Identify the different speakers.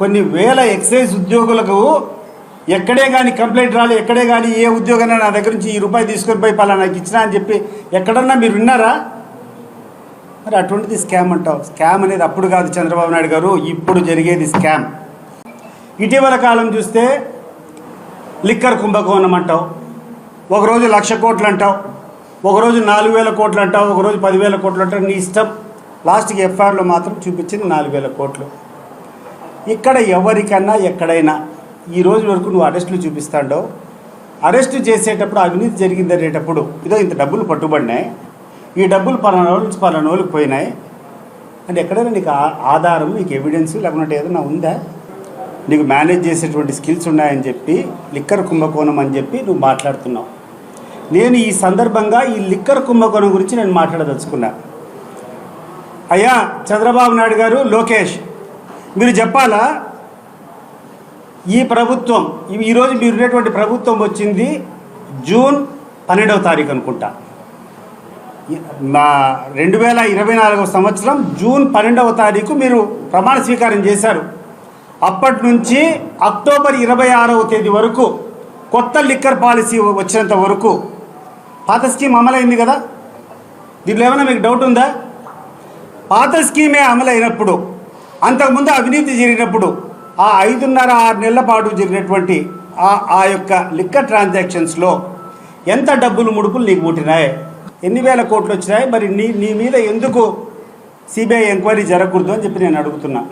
Speaker 1: కొన్ని వేల ఎక్సైజ్ ఉద్యోగులకు ఎక్కడే కానీ కంప్లైంట్ రాలి ఎక్కడే కానీ ఏ ఉద్యోగైనా నా దగ్గర నుంచి ఈ రూపాయి తీసుకొని పోయి పలానాకి ఇచ్చినా అని చెప్పి ఎక్కడన్నా మీరు విన్నారా? మరి అటువంటిది స్కామ్ అంటావు. స్కామ్ అనేది అప్పుడు కాదు చంద్రబాబు నాయుడు గారు ఇప్పుడు జరిగేది స్కామ్. ఇటీవల కాలం చూస్తే లిక్కర్ కుంభకోణం అంటావు. ఒకరోజు లక్ష కోట్లు అంటావు. ఒకరోజు నాలుగు వేల కోట్లు అంటావు. ఒకరోజు పదివేల కోట్లు అంటావు. నీ ఇష్టం. లాస్ట్కి ఎఫ్ఐఆర్లో మాత్రం చూపించింది నాలుగు వేల కోట్లు. ఇక్కడ ఎవరికన్నా ఎక్కడైనా ఈ రోజు వరకు నువ్వు అరెస్టులు చూపిస్తాడో అరెస్టు చేసేటప్పుడు అవినీతి జరిగింది అనేటప్పుడు ఇదో ఇంత డబ్బులు పట్టుబడినాయి. ఈ డబ్బులు పలానా రోజు నుంచి పలానా రోజులకు పోయినాయి. అంటే ఎక్కడైనా నీకు ఆ- ఆధారం నీకు ఎవిడెన్స్ లేకుంటే ఏదైనా ఉందా? నీకు మేనేజ్ చేసేటువంటి స్కిల్స్ ఉన్నాయని చెప్పి లిక్కర్ కుంభకోణం అని చెప్పి నువ్వు మాట్లాడుతున్నావు. నేను ఈ సందర్భంగా ఈ లిక్కర్ కుంభకోణం గురించి నేను మాట్లాడదలుచుకున్నా. అయ్యా చంద్రబాబు నాయుడు గారు లోకేష్ మీరు చెప్పాలా? ఈ ప్రభుత్వం ఈ- ఈరోజు మీరు ఉండేటువంటి ప్రభుత్వం వచ్చింది జూన్ పన్నెండవ తారీఖు అనుకుంటా. మా రెండు వేల ఇరవై నాలుగవ సంవత్సరం జూన్ పన్నెండవ తారీఖు మీరు ప్రమాణ స్వీకారం చేశారు. అప్పటి నుంచి అక్టోబర్ ఇరవై ఆరవ తేదీ వరకు కొత్త లిక్కర్ పాలసీ వచ్చినంత వరకు పాత స్కీమ్ అమలైంది కదా? దీంట్లో ఏమైనా మీకు డౌట్ ఉందా? పాత స్కీమే అమలైనప్పుడు అంతకుముందు అవినీతి జరిగినప్పుడు ఆ ఐదున్నర ఆరు నెలల పాటు జరిగినటువంటి ఆ ఆ యొక్క లిక్క ట్రాన్సాక్షన్స్లో ఎంత డబ్బులు ముడుపులు నీకు ముట్టినాయి? ఎన్ని వేల కోట్లు వచ్చినాయి? మరి నీ నీ మీద ఎందుకు సిబిఐ ఎంక్వైరీ జరగకూడదు అని చెప్పి నేను అడుగుతున్నా.